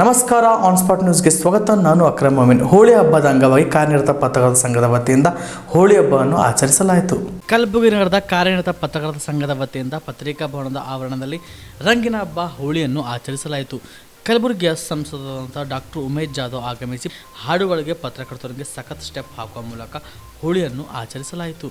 ನಮಸ್ಕಾರ on spot ನ್ಯೂಸ್ಗೆ ಸ್ವಾಗತ. ನಾನು ಅಕ್ರಮ್ ಹೋಳಿ ಹಬ್ಬದ ಅಂಗವಾಗಿ ಕಾರ್ಯನಿರತ ಪತ್ರಕರ್ತ ಸಂಘದ ವತಿಯಿಂದ ಹೋಳಿ ಹಬ್ಬವನ್ನು ಆಚರಿಸಲಾಯಿತು. ಕಲಬುರಗಿ ನಗರದ ಕಾರ್ಯನಿರತ ಪತ್ರಕರ್ತ ಸಂಘದ ವತಿಯಿಂದ ಪತ್ರಿಕಾ ಭವನದ ಆವರಣದಲ್ಲಿ ರಂಗಿನ ಹಬ್ಬ ಹೋಳಿಯನ್ನು ಆಚರಿಸಲಾಯಿತು. ಕಲಬುರಗಿಯ ಸಂಸದರಾದಂಥ ಡಾಕ್ಟರ್ ಉಮೇಶ್ ಜಾಧವ್ ಆಗಮಿಸಿ ಹಾಡುಗಳಿಗೆ ಪತ್ರಕರ್ತರಿಗೆ ಸಖತ್ ಸ್ಟೆಪ್ ಹಾಕುವ ಮೂಲಕ ಹೋಳಿಯನ್ನು ಆಚರಿಸಲಾಯಿತು.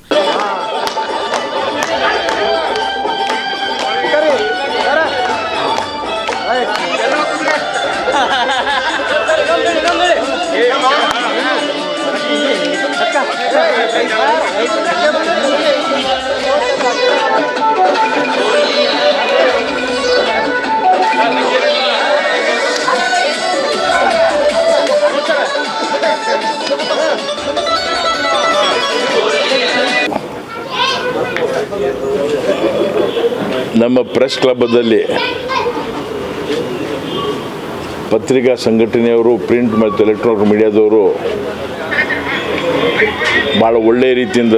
ನಮ್ಮ ಪ್ರೆಸ್ ಕ್ಲಬ್ದಲ್ಲಿ ಪತ್ರಿಕಾ ಸಂಘಟನೆಯವರು, ಪ್ರಿಂಟ್ ಮತ್ತು ಎಲೆಕ್ಟ್ರಾನಿಕ್ ಮೀಡಿಯಾದವರು ಭಾಳ ಒಳ್ಳೆಯ ರೀತಿಯಿಂದ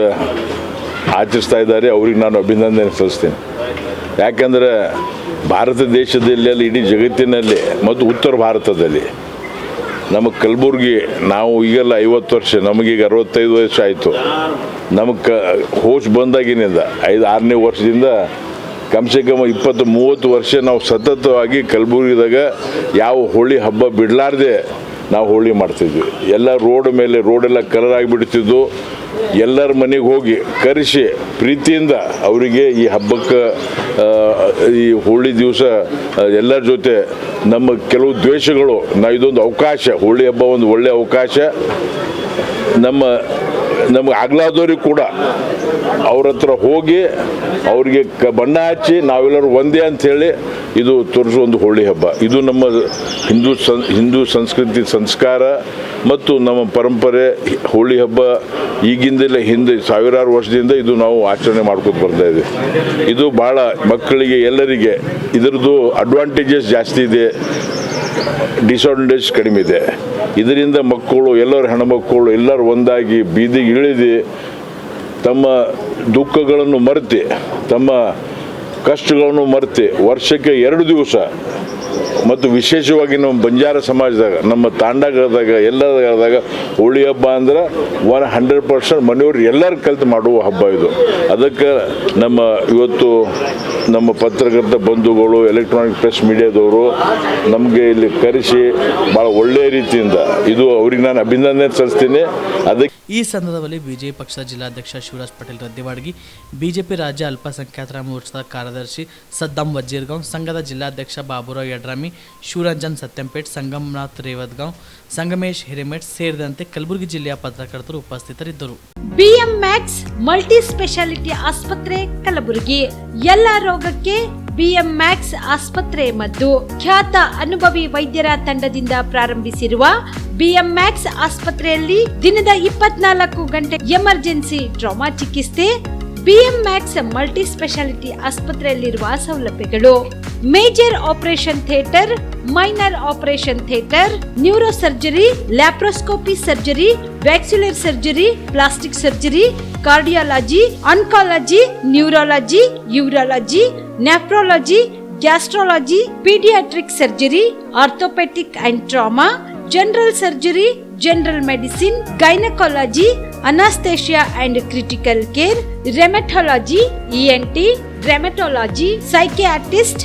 ಆಚರಿಸ್ತಾ ಇದ್ದಾರೆ. ಅವ್ರಿಗೆ ನಾನು ಅಭಿನಂದನೆ ಸಲ್ಲಿಸ್ತೀನಿ. ಯಾಕಂದರೆ ಭಾರತ ದೇಶದಲ್ಲಿ ಇಡೀ ಜಗತ್ತಿನಲ್ಲಿ ಮತ್ತು ಉತ್ತರ ಭಾರತದಲ್ಲಿ ನಮ್ಮ ಕಲಬುರ್ಗಿ, ನಾವು ಈಗೆಲ್ಲ ಐವತ್ತು ವರ್ಷ, ನಮಗೀಗ ಅರವತ್ತೈದು ವರ್ಷ ಆಯಿತು. ನಮಗೆ ಹೋಶ್ ಬಂದಾಗಿನಿಂದ, ಐದು, ಆರನೇ ವರ್ಷದಿಂದ ಕಮ್ಸೆ ಕಮ್ ಇಪ್ಪತ್ತು ಮೂವತ್ತು ವರ್ಷ ನಾವು ಸತತವಾಗಿ ಕಲಬುರ್ಗಿದಾಗ ಯಾವ ಹೋಳಿ ಹಬ್ಬ ಬಿಡಲಾರ್ದೆ ನಾವು ಹೋಳಿ ಮಾಡ್ತಿದ್ವಿ. ಎಲ್ಲ ರೋಡ್ ಮೇಲೆ ರೋಡೆಲ್ಲ ಕಲರ್ ಆಗಿಬಿಡ್ತಿದ್ದು ಎಲ್ಲರ ಮನೆಗೆ ಹೋಗಿ ಕರೆಸಿ ಪ್ರೀತಿಯಿಂದ ಅವರಿಗೆ ಈ ಹಬ್ಬಕ್ಕೆ ಈ ಹೋಳಿ ದಿವಸ ಎಲ್ಲರ ಜೊತೆ ನಮ್ಮ ಕೆಲವು ದ್ವೇಷಗಳು ನಾ ಇದೊಂದು ಅವಕಾಶ, ಹೋಳಿ ಹಬ್ಬ ಒಂದು ಒಳ್ಳೆಯ ಅವಕಾಶ. ನಮ್ಮ ನಮ್ಗೆ ಆಗ್ಲಾದವ್ರಿಗೆ ಕೂಡ ಅವ್ರ ಹತ್ರ ಹೋಗಿ ಅವ್ರಿಗೆ ಕ ಬಣ್ಣ ಹಚ್ಚಿ ನಾವೆಲ್ಲರೂ ಒಂದೇ ಅಂಥೇಳಿ ಇದು ತೋರಿಸೋ ಒಂದು ಹೋಳಿ ಹಬ್ಬ. ಇದು ನಮ್ಮ ಹಿಂದೂ ಸಂ, ಹಿಂದೂ ಸಂಸ್ಕೃತಿ ಸಂಸ್ಕಾರ ಮತ್ತು ನಮ್ಮ ಪರಂಪರೆ ಹೋಳಿ ಹಬ್ಬ ಈಗಿಂದಲೇ ಹಿಂದೆ ಸಾವಿರಾರು ವರ್ಷದಿಂದ ಇದು ನಾವು ಆಚರಣೆ ಮಾಡ್ಕೊತ ಬರ್ತಾ ಇದ್ದೀವಿ ಇದು ಭಾಳ ಮಕ್ಕಳಿಗೆ ಎಲ್ಲರಿಗೆ ಇದರದ್ದು ಅಡ್ವಾಂಟೇಜಸ್ ಜಾಸ್ತಿ ಇದೆ. ಡಿಸಡ್ವಾಂಟೇಜ್ ಕಡಿಮೆ ಇದೆ. ಇದರಿಂದ ಮಕ್ಕಳು, ಎಲ್ಲರ ಹೆಣ್ಮಕ್ಕಳು ಎಲ್ಲರೂ ಒಂದಾಗಿ ಬೀದಿಗೆ ಇಳಿದು ತಮ್ಮ ದುಃಖಗಳನ್ನು ಮರೆತು, ತಮ್ಮ ಕಷ್ಟಗಳನ್ನು ಮರೆತು ವರ್ಷಕ್ಕೆ ಎರಡು ದಿವಸ ಮತ್ತು ವಿಶೇಷವಾಗಿ ನಮ್ಮ ಬಂಜಾರ ಸಮಾಜದಾಗ, ನಮ್ಮ ತಾಂಡಗಳದಾಗ ಎಲ್ಲದಾಗ ಹೋಳಿ ಹಬ್ಬ ಅಂದ್ರೆ ಒನ್ ಹಂಡ್ರೆಡ್ ಪರ್ಸೆಂಟ್ ಮನೆಯವ್ರು ಎಲ್ಲರೂ ಕಲಿತು ಮಾಡುವ ಹಬ್ಬ ಇದು. ಅದಕ್ಕೆ ನಮ್ಮ ಇವತ್ತು ನಮ್ಮ ಪತ್ರಕರ್ತ ಬಂಧುಗಳು ಎಲೆಕ್ಟ್ರಾನಿಕ್ ಪ್ರೆಸ್ ಮೀಡಿಯಾದವರು ನಮಗೆ ಇಲ್ಲಿ ಕರೆಸಿ ಭಾಳ ಒಳ್ಳೆಯ ರೀತಿಯಿಂದ ಇದು ಅವ್ರಿಗೆ ನಾನು ಅಭಿನಂದನೆ ಸಲ್ಲಿಸ್ತೀನಿ. ಅದಕ್ಕೆ ಈ ಸಂದರ್ಭದಲ್ಲಿ ಬಿಜೆಪಿ ಪಕ್ಷದ ಜಿಲ್ಲಾಧ್ಯಕ್ಷ ಶಿವರಾಜ್ ಪಟೇಲ್ ರದ್ದಿವಾಡಗಿ, ಬಿಜೆಪಿ ರಾಜ್ಯ ಅಲ್ಪಸಂಖ್ಯಾತರ ಮೋರ್ಚಾದ ಕಾರ್ಯದರ್ಶಿ ಸದ್ದಾಂ ವಜೀರ್ಗಾಂವ್ ಸಂಘದ ಜಿಲ್ಲಾಧ್ಯಕ್ಷ ಬಾಬುರಾವ್ ಯಡ್ರಾಮಿ ಶಿವರಂಜನ್ ಸತ್ಯಂಪೇಟ್, ಸಂಗಮನಾಥ್ ರೇವದ್ಗಾಂವ್, ಸಂಗಮೇಶ್ ಹಿರೇಮೆಟ್ ಸೇರಿದಂತೆ ಕಲಬುರಗಿ ಜಿಲ್ಲೆಯ ಪತ್ರಕರ್ತರು ಉಪಸ್ಥಿತರಿದ್ದರು. ಬಿಎಂ ಮ್ಯಾಕ್ಸ್ ಮಲ್ಟಿ ಸ್ಪೆಷಾಲಿಟಿ ಆಸ್ಪತ್ರೆ, ಕಲಬುರಗಿ. ಎಲ್ಲ ರೋಗಕ್ಕೆ ಬಿಎಂ ಮ್ಯಾಕ್ಸ್ ಆಸ್ಪತ್ರೆ ಮತ್ತು ಖ್ಯಾತ ಅನುಭವಿ ವೈದ್ಯರ ತಂಡದಿಂದ ಪ್ರಾರಂಭಿಸಿರುವ ಬಿಎಂ ಮ್ಯಾಕ್ಸ್ ಆಸ್ಪತ್ರೆಯಲ್ಲಿ ದಿನದ ಇಪ್ಪತ್ನಾಲ್ಕು ಗಂಟೆ ಎಮರ್ಜೆನ್ಸಿ ಟ್ರಾಮಾ ಚಿಕಿತ್ಸೆ ಬಿಎಂ ಮ್ಯಾಕ್ಸ್ ಮಲ್ಟಿ ಸ್ಪೆಷಾಲಿಟಿ ಆಸ್ಪತ್ರೆಯಲ್ಲಿರುವ ಸೌಲಭ್ಯಗಳು. major operation theatre minor operation theatre neuro surgery laparoscopy surgery ವ್ಯಾಕ್ಸುಲರ್ surgery plastic surgery cardiology oncology neurology urology nephrology gastrology paediatric surgery orthopaedic and trauma general surgery general medicine gynaecology anaesthesia and critical care rheumatology ENT rheumatology psychiatrist